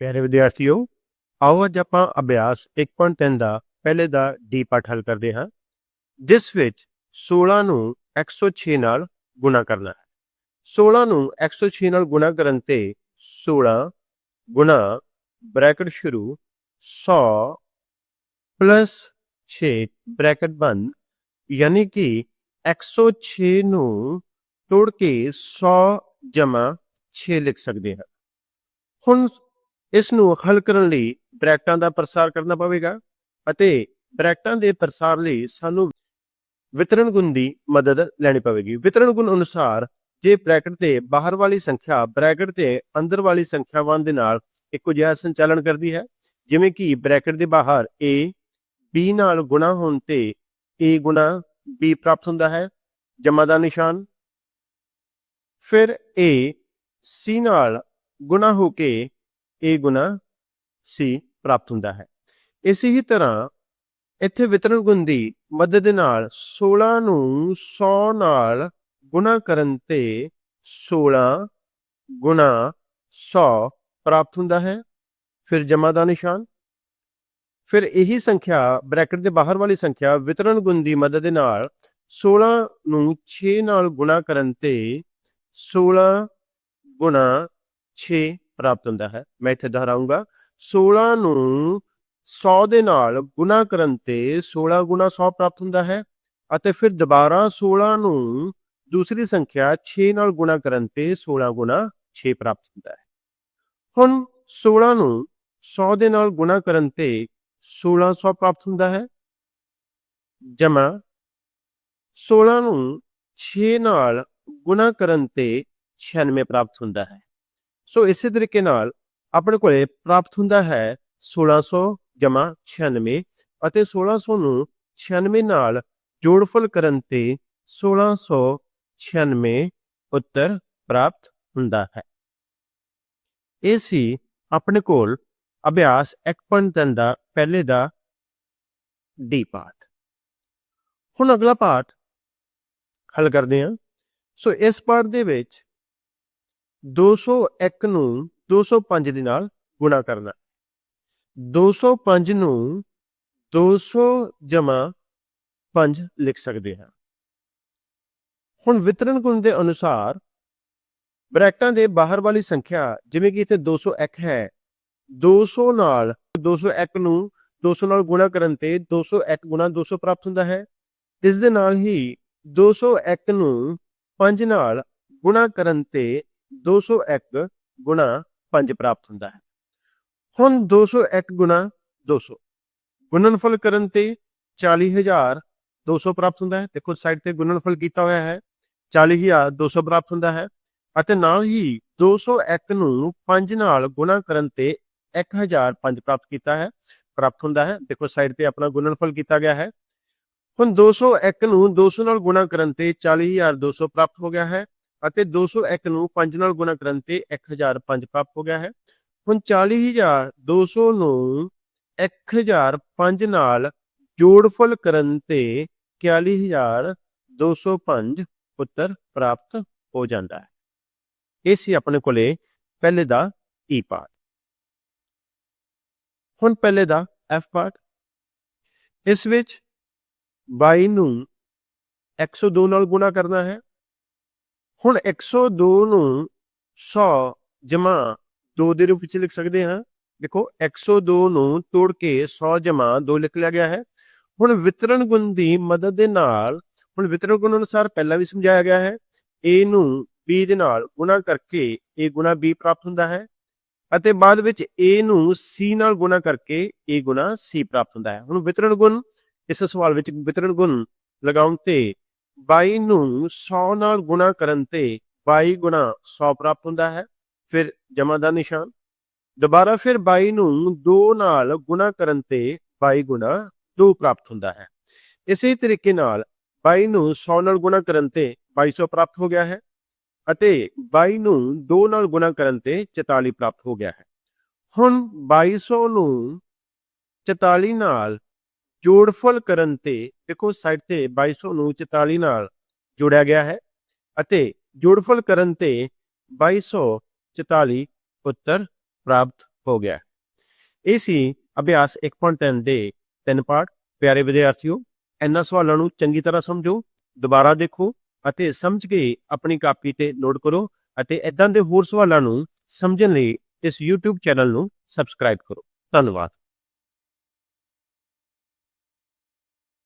ਪਿਆਰੇ ਵਿਦਿਆਰਥੀਓ, ਆਓ ਅੱਜ ਆਪਾਂ ਅਭਿਆਸ 1.3 ਦਾ, ਪਹਿਲੇ ਦਾ ਡੀ ਪਾਠ ਹੱਲ ਕਰਦੇ ਹਾਂ, ਜਿਸ ਵਿੱਚ 16 ਨੂੰ 106 ਨਾਲ ਗੁਣਾ ਕਰਨਾ ਹੈ। 16 ਨੂੰ 106 ਨਾਲ ਗੁਣਾ ਕਰਨ ਤੇ 16 ਗੁਣਾ ਬ੍ਰੈਕਟ ਸ਼ੁਰੂ 100 ਪਲੱਸ 6 ਬ੍ਰੈਕਟ ਬੰਦ ਯਾਨੀ ਕਿ 106 ਨੂੰ ਤੋੜ ਕੇ 100 ਜਮਾ 6 ਲਿਖ ਸਕਦੇ ਹਾਂ। ਹੁਣ ਇਸ ਨੂੰ ਹੱਲ ਕਰਨ ਲਈ ਬ੍ਰੈਕਟਾਂ ਦਾ ਪ੍ਰਸਾਰ ਕਰਨਾ ਪਵੇਗਾ ਅਤੇ ਬ੍ਰੈਕਟਾਂ ਦੇ ਪ੍ਰਸਾਰ ਲਈ ਸਾਨੂੰ ਵਿਤਰਣ ਗੁਣ ਦੀ ਮਦਦ ਲੈਣੀ ਪਵੇਗੀ। ਵਿਤਰਨ ਗੁਣ ਅਨੁਸਾਰ ਜੇ ਬ੍ਰੈਕਟ ਦੇ ਬਾਹਰ ਵਾਲੀ ਸੰਖਿਆ ਬ੍ਰੈਕਟ ਦੇ ਅੰਦਰ ਵਾਲੀ ਸੰਖਿਆਵਾਂ ਦੇ ਨਾਲ ਇੱਕੋ ਜਿਹਾ ਸੰਚਾਲਨ ਕਰਦੀ ਹੈ, ਜਿਵੇਂ ਕਿ ਬ੍ਰੈਕਟ ਦੇ ਬਾਹਰ a, b ਨਾਲ ਗੁਣਾ ਹੋਣ ਤੇ a ਗੁਣਾ b ਪ੍ਰਾਪਤ ਹੁੰਦਾ ਹੈ ਜਮਾ ਦਾ ਨਿਸ਼ਾਨ। ਫਿਰ a, c ਨਾਲ ਗੁਣਾ ਹੋ ਕੇ a ਗੁਣਾ c ਪ੍ਰਾਪਤ ਹੁੰਦਾ ਹੈ। ਇਸੇ ਹੀ ਤਰ੍ਹਾਂ ਇੱਥੇ ਵਿਤਰਨ ਗੁਣ ਦੀ ਮਦਦ ਦੇ ਨਾਲ 16 ਨੂੰ 100 ਨਾਲ ਗੁਣਾ ਕਰਨ ਤੇ 16 ਗੁਣਾ 100 ਪ੍ਰਾਪਤ ਹੁੰਦਾ ਹੈ। ਫਿਰ ਜਮਾ ਦਾ ਨਿਸ਼ਾਨ। ਫਿਰ ਇਹੀ ਸੰਖਿਆ ਬ੍ਰੈਕਟ ਦੇ ਬਾਹਰ ਵਾਲੀ ਸੰਖਿਆ ਵਿਤਰਣ ਗੁਣ ਦੀ ਮਦਦ ਦੇ ਨਾਲ 16 ਨੂੰ 6 ਨਾਲ ਗੁਣਾ ਕਰਨ ਤੇ 16 ਗੁਣਾ 6 ਪ੍ਰਾਪਤ ਹੁੰਦਾ ਹੈ। ਮੈਂ ਇੱਥੇ ਦੁਹਰਾਉਂਗਾ 16 ਨੂੰ 100 ਦੇ ਨਾਲ ਗੁਣਾ ਕਰਨ ਤੇ 16 ਗੁਣਾ 100 ਪ੍ਰਾਪਤ ਹੁੰਦਾ ਹੈ ਅਤੇ ਫਿਰ ਦੁਬਾਰਾ 16 ਨੂੰ ਦੂਸਰੀ ਸੰਖਿਆ 6 ਨਾਲ ਗੁਣਾ ਕਰਨ ਤੇ 16 ਗੁਣਾ 6 ਪ੍ਰਾਪਤ ਹੁੰਦਾ ਹੈ। ਹੁਣ 16 ਨੂੰ 100 ਦੇ ਨਾਲ ਗੁਣਾ ਕਰਨ ਤੇ 1600 ਪ੍ਰਾਪਤ ਹੁੰਦਾ ਹੈ। ਜਮਾ 16 ਨੂੰ 6 ਨਾਲ ਗੁਣਾ ਕਰਨ ਤੇ 96 ਪ੍ਰਾਪਤ ਹੁੰਦਾ ਹੈ। ਸੋ ਇਸੇ ਤਰੀਕੇ ਨਾਲ ਆਪਣੇ ਕੋਲੇ ਪ੍ਰਾਪਤ ਹੁੰਦਾ ਹੈ 1600 ਜਮਾ 96 ਅਤੇ 1600 ਨੂੰ 96 ਨਾਲ ਜੋੜਫਲ ਕਰਨ ਤੇ 1696 ਉੱਤਰ ਪ੍ਰਾਪਤ ਹੁੰਦਾ ਹੈ। ਇਹ ਸੀ ਆਪਣੇ ਕੋਲ ਅਭਿਆਸ 1.3 ਦਾ ਪਹਿਲੇ ਦਾ ਡੀ ਪਾਠ। ਹੁਣ ਅਗਲਾ ਪਾਠ ਹੱਲ ਕਰਦੇ ਹਾਂ। ਸੋ ਇਸ ਪਾਠ ਦੇ ਵਿੱਚ 201 ਨੂੰ 205 ਦੇ ਨਾਲ ਗੁਣਾ ਕਰਨਾ 205 ਨੂੰ 200 ਜਮਾ 5 ਲਿਖ ਸਕਦੇ ਹਾਂ ਹੁਣ ਵਿਤਰਣ ਗੁਣ ਦੇ ਅਨੁਸਾਰ ਬ੍ਰੈਕਟਾਂ ਦੇ ਬਾਹਰ ਵਾਲੀ ਸੰਖਿਆ ਜਿਵੇਂ ਕਿ ਇੱਥੇ 201 ਹੈ 200 ਨਾਲ 201 ਨੂੰ 200 ਨਾਲ ਗੁਣਾ ਕਰਨ ਤੇ 201 ਗੁਣਾ 200 ਪ੍ਰਾਪਤ ਹੁੰਦਾ ਹੈ ਇਸ ਦੇ ਨਾਲ ਹੀ 201 ਨੂੰ 5 ਨਾਲ ਗੁਣਾ ਕਰਨ ਤੇ 201 ਗੁਣਾ 5 ਪ੍ਰਾਪਤ ਹੁੰਦਾ ਹੈ। ਹੁਣ 201 ਗੁਣਾ 200 ਗੁਣਨਫਲ ਕਰਨ ਤੇ 40200 ਪ੍ਰਾਪਤ ਹੁੰਦਾ ਹੈ। ਦੇਖੋ ਸਾਈਡ ਤੇ ਗੁਣਨਫਲ ਕੀਤਾ ਹੋਇਆ ਹੈ। 40200 ਪ੍ਰਾਪਤ ਹੁੰਦਾ ਹੈ ਅਤੇ ਨਾਲ ਹੀ 201 ਨੂੰ 5 ਨਾਲ ਗੁਣਾ ਕਰਨ ਤੇ 1005 ਪ੍ਰਾਪਤ ਕੀਤਾ ਹੈ, ਪ੍ਰਾਪਤ ਹੁੰਦਾ ਹੈ। ਦੇਖੋ ਸਾਈਡ ਤੇ ਆਪਣਾ ਗੁਣਨਫਲ ਕੀਤਾ ਗਿਆ ਹੈ। ਹੁਣ 201 ਨੂੰ 200 ਨਾਲ ਗੁਣਾ ਕਰਨ ਤੇ 40200 ਪ੍ਰਾਪਤ ਹੋ ਗਿਆ ਹੈ। ਅਤੇ 201 ਨੂੰ 5 ਨਾਲ ਗੁਣਾ ਕਰਨ ਤੇ 1005 ਪ੍ਰਾਪਤ ਹੋ ਗਿਆ ਹੈ। ਹੁਣ 40200 ਨੂੰ 1005 ਨਾਲ ਜੋੜਫਲ ਕਰਨ ਤੇ 41205 ਉੱਤਰ ਪ੍ਰਾਪਤ ਹੋ ਜਾਂਦਾ ਹੈ। ਇਹ ਸੀ ਆਪਣੇ ਕੋਲੇ ਪਹਿਲੇ ਦਾ e ਈ ਪਾਰਟ ਹੁਣ ਪਹਿਲੇ ਦਾ ਐਫ ਪਾਰਟ ਇਸ ਵਿੱਚ 22 ਨੂੰ 102 ਨਾਲ ਗੁਣਾ ਕਰਨਾ ਹੈ। ਹੁਣ 102 ਨੂੰ 100 ਜਮਾ 2 ਦੇ ਰੂਪ ਵਿੱਚ ਲਿਖ ਸਕਦੇ ਹਾਂ। ਦੇਖੋ 102 ਨੂੰ ਤੋੜ ਕੇ 100 ਜਮਾ 2 ਲਿਖ ਲਿਆ ਗਿਆ ਹੈ। ਹੁਣ ਵਿਤਰਣ ਗੁਣ ਦੀ ਮਦਦ ਦੇ ਨਾਲ, ਹੁਣ ਵਿਤਰਣ ਗੁਣ ਅਨੁਸਾਰ ਪਹਿਲਾਂ ਵੀ ਸਮਝਾਇਆ ਗਿਆ ਹੈ। A ਨੂੰ b ਦੇ ਨਾਲ ਗੁਣਾ ਕਰਕੇ a ਗੁਣਾ b ਪ੍ਰਾਪਤ ਹੁੰਦਾ ਹੈ ਅਤੇ ਬਾਅਦ ਵਿੱਚ a ਨੂੰ c ਨਾਲ ਗੁਣਾ ਕਰਕੇ a ਗੁਣਾ c ਪ੍ਰਾਪਤ ਹੁੰਦਾ ਹੈ। ਹੁਣ ਵਿਤਰਣ ਗੁਣ, ਇਸ ਸਵਾਲ ਵਿੱਚ ਵਿਤਰਣ ਗੁਣ ਲਗਾਉਣ ਤੇ 22 ਨੂੰ 100 ਨਾਲ ਗੁਣਾ ਕਰਨ ਤੇ 22 ਗੁਣਾ 100 ਪ੍ਰਾਪਤ ਹੁੰਦਾ ਹੈ, ਫਿਰ ਜਮਾ ਦਾ ਨਿਸ਼ਾਨ। ਦੁਬਾਰਾ ਫਿਰ 22 ਨੂੰ 2 ਨਾਲ ਗੁਣਾ ਕਰਨ ਤੇ 22 ਗੁਣਾ 2 ਪ੍ਰਾਪਤ ਹੁੰਦਾ ਹੈ। ਇਸੇ ਤਰੀਕੇ ਨਾਲ 22 ਨੂੰ 100 ਨਾਲ ਗੁਣਾ ਕਰਨ ਤੇ 2200 ਪ੍ਰਾਪਤ ਹੋ ਗਿਆ ਹੈ ਅਤੇ 22 ਨੂੰ 2 ਨਾਲ ਗੁਣਾ ਕਰਨ ਤੇ 44 ਪ੍ਰਾਪਤ ਹੋ ਗਿਆ ਹੈ। ਹੁਣ 2200 ਨੂੰ 44 ਨਾਲ ਜੋੜਫਲ ਕਰਨ ਤੇ ਦੇਖੋ ਸਾਈਡ ਤੇ 2200 ਨੂੰ 44 ਨਾਲ ਜੋੜਿਆ ਗਿਆ ਹੈ ਅਤੇ ਜੋੜਫਲ ਕਰਨ ਤੇ 2244 ਉੱਤਰ ਪ੍ਰਾਪਤ ਹੋ ਗਿਆ ਇਹ ਸੀ ਅਭਿਆਸ 1.3 ਦੇ ਤਿੰਨ ਪਾਠ। ਪਿਆਰੇ ਵਿਦਿਆਰਥੀਓ, ਇਹਨਾਂ ਸਵਾਲਾਂ ਨੂੰ ਚੰਗੀ ਤਰ੍ਹਾਂ ਸਮਝੋ, ਦੁਬਾਰਾ ਦੇਖੋ ਅਤੇ ਸਮਝ ਕੇ ਆਪਣੀ ਕਾਪੀ ਤੇ ਨੋਟ ਕਰੋ ਅਤੇ ਇਦਾਂ ਦੇ ਹੋਰ ਸਵਾਲਾਂ ਨੂੰ ਸਮਝਣ ਲਈ ਇਸ YouTube ਚੈਨਲ ਨੂੰ ਸਬਸਕ੍ਰਾਈਬ ਕਰੋ। ਧੰਨਵਾਦ।